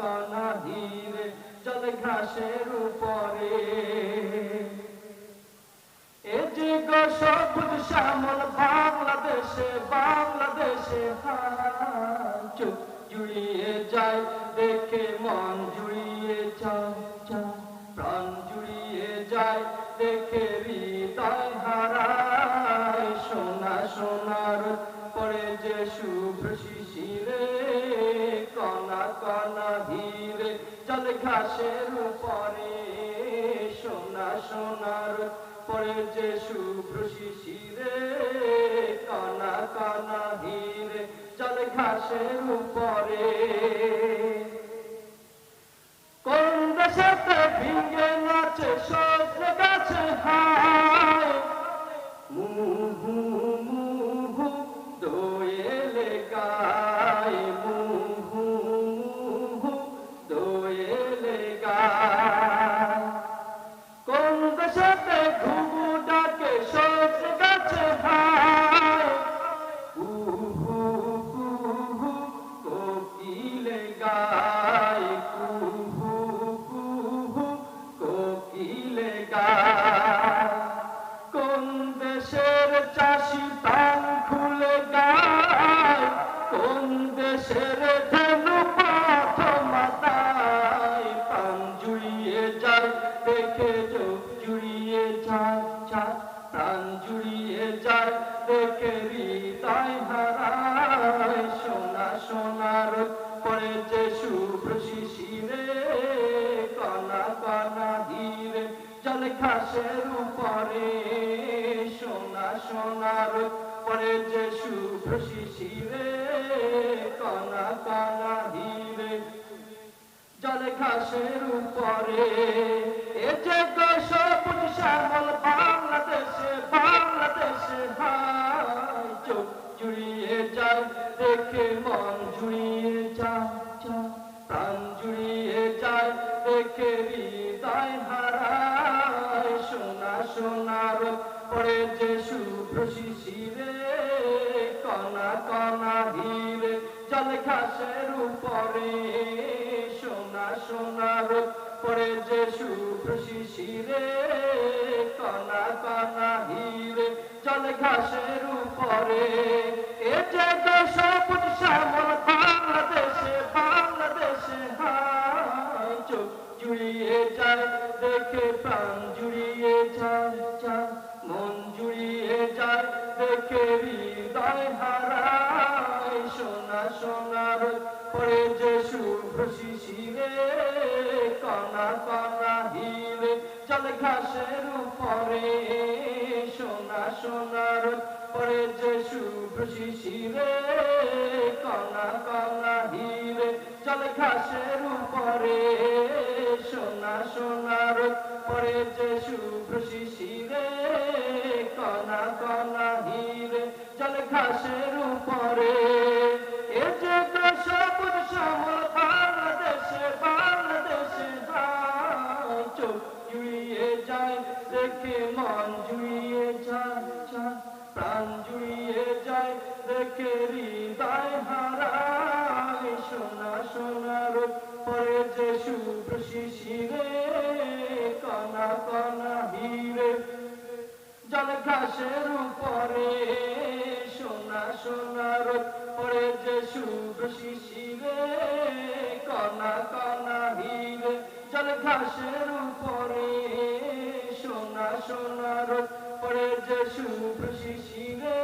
কনা ধীরে ঘাসের উপরে। এ সবুজ শ্যামল বাংলাদেশে বাংলাদেশে চোখ জুড়িয়ে যায় দেখে মন জুড়িয়ে যায়, প্রাণ জুড়িয়ে যায় দেখে হৃদয় হারায়। সোনা সোনার পরে যে শুভ্র জল ঘাসের উপরে সোনা সোনার পরে যে শুভ্র শিশিরে কানা কনা ধীরে জল ঘাসের উপরে দেশের ধনু চোখ জুড়িয়ে যায় যায় প্রাণ জুড়িয়ে যায়, দেখে হৃদয় হারায়। সোনা সোনার পরে জল ঘাসের উপরে। এ যে শ্যামল বাংলাদেশে বাংলাদেশে হায় চোখ জুড়িয়ে যায় দেখে মন জুড়িয়ে যায় প্রাণ জুড়িয়ে যায় দেখে হৃদয় হারায়। সোনা সোনার পরে যে শুভ্র শিশিরে কনা কনা ধীরে জল ঘাসের উপরে। সোনার পরে যে শিশিরে ধীরে জল ঘাসের উপরে। এ যে শ্যামল বাংলাদেশে বাংলাদেশে চোখ জুড়িয়ে যায়, দেখে প্রাণ জুড়িয়ে যায়, মন জুড়িয়ে যায়, দেখে সোনা সোনার পরে যে শুভ্র শিশিরে কনা কনা হিরে, জল ঘাসের উপরে সোনা সোনার পরে যে শুভ্র শিশিরে কনা কনা হিরে, জল ঘাসের উপরে সোনা সোনার পরে যে শুভ্র শিশিরে কনা কনা হিরে, জল ঘাসের উপরে শুভ্র শিশিরে কনা কনা হিরে জল ঘাসের উপরে সোনা সোনার পরে যে শুভ্র শিশিরে কনা কনা হিরে জল ঘাসের উপরে সোনা সোনার পরে যে শুভ্র শিশিরে